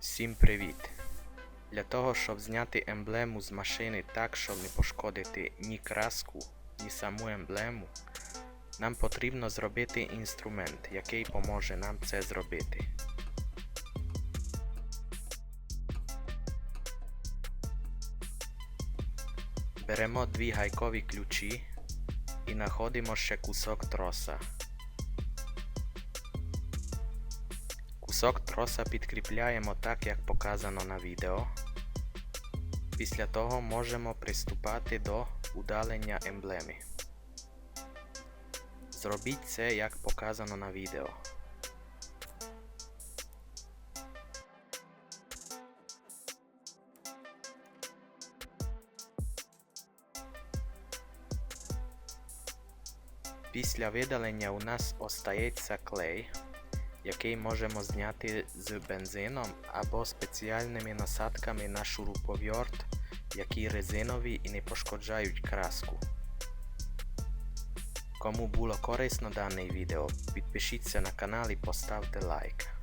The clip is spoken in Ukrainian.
Всім привіт! Для того, щоб зняти емблему з машини так, щоб не пошкодити ні краску, ні саму емблему, нам потрібно зробити інструмент, який поможе нам це зробити. Беремо дві гайкові ключі і знаходимо ще кусок троса. Кусок троса підкріпляємо так, як показано на відео. Після того можемо приступати до удалення емблеми. Зробіть це як показано на відео. Після видалення у нас остається клей, який можемо зняти з бензином або спеціальними насадками на шуруповерт, які резинові і не пошкоджають краску. Кому було корисно дане відео, підпишіться на канал і поставте лайк.